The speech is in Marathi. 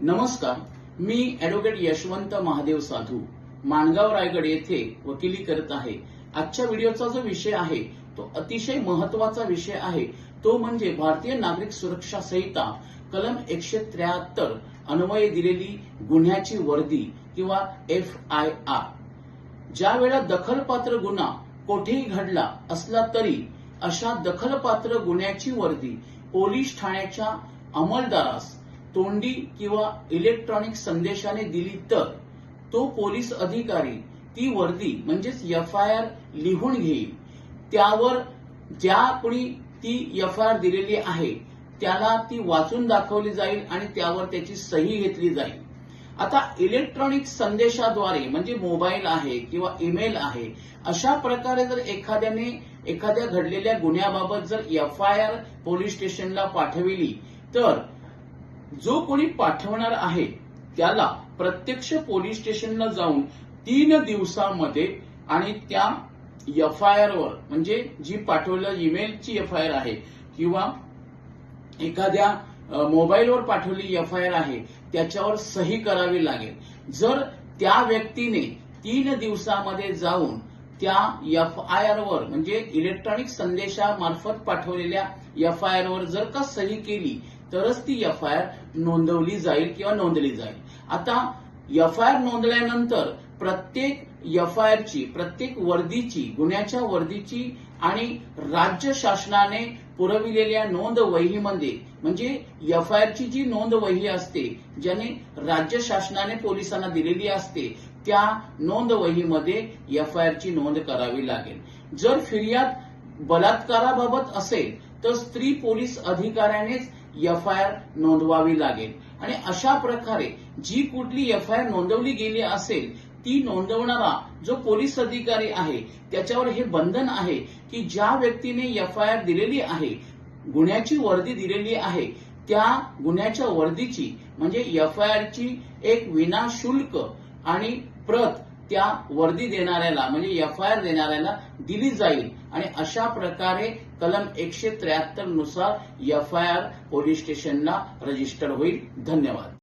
नमस्कार मी ऍडव्होकेट यशवंत महादेव साधू माणगाव रायगड येथे वकिली करत आहे. आजच्या व्हिडिओचा जो विषय आहे तो अतिशय महत्त्वाचा विषय आहे. तो म्हणजे भारतीय नागरिक सुरक्षा संहिता कलम एकशे त्र्याहत्तर अन्वये दिलेली गुन्ह्याची वर्दी किंवा एफ आय आर. ज्या वेळा दखलपात्र गुन्हा कोठेही घडला असला तरी अशा दखलपात्र गुन्ह्याची वर्दी पोलीस ठाण्याच्या अंमलदारास तोंडी किंवा इलेक्ट्रॉनिक संदेशाने दिली तर तो पोलीस अधिकारी ती वर्दी म्हणजेच एफ आय आर लिहून घेईल. त्यावर ज्या कोणी ती एफ आय आर दिलेली आहे त्याला ती वाचून दाखवली जाईल आणि त्यावर त्याची सही घेतली जाईल. आता इलेक्ट्रॉनिक संदेशाद्वारे म्हणजे मोबाईल आहे किंवा ईमेल आहे अशा प्रकारे जर एखाद्याने एखाद्या घडलेल्या गुन्ह्याबाबत जर एफ आय आर पोलीस स्टेशनला पाठविली तर जो कोणी पाठवणार आहे त्याला प्रत्यक्ष पोलीस स्टेशनला जाऊन तीन दिवसामध्ये आणि त्या एफ आय आर वर म्हणजे जी पाठवलेल्या ईमेलची एफ आय आर आहे किंवा एखाद्या मोबाईलवर पाठवलेली एफ आय आर आहे त्याच्यावर सही करावी लागेल. जर त्या व्यक्तीने तीन दिवसामध्ये जाऊन त्या एफ आय आर वर म्हणजे इलेक्ट्रॉनिक संदेशामार्फत पाठवलेल्या एफ आय आर वर जर का सही केली तरच ती एफ आय आर नोंदवली जाईल किंवा नोंदली जाईल. आता एफ आय आर नोंदल्यानंतर प्रत्येक एफ आय आरची प्रत्येक वर्दीची गुन्ह्याच्या वर्दीची आणि राज्य शासनाने पुरविलेल्या नोंद वहीमध्ये म्हणजे एफ आय आरची जी नोंद वही असते ज्याने राज्य शासनाने पोलिसांना दिलेली असते त्या नोंद वहीमध्ये एफ आय आरची नोंद करावी लागेल. जर फिर्याद बलात्काराबाबत असेल तर स्त्री पोलीस अधिकाऱ्यानेच एफ आय आर नोंदवावी लागेल. आणि अशा प्रकारे जी कुठली एफ आय आर नोंदवली गेली असेल ती नोंदवणारा जो पोलीस अधिकारी आहे त्याच्यावर हे बंधन आहे की ज्या व्यक्तीने एफ आय आर दिलेली आहे गुन्ह्याची वर्दी दिलेली आहे त्या गुन्ह्याच्या वर्दीची म्हणजे एफ आय आरची एक विनाशुल्क आणि प्रत त्या वर्दी देणाऱ्याला म्हणजे एफ आय आर देणाऱ्याला दिली जाईल. आणि अशा प्रकारे कलम एकशे त्र्याहत्तरनुसार एफ आय आर पोलीस स्टेशनला रजिस्टर होईल. धन्यवाद.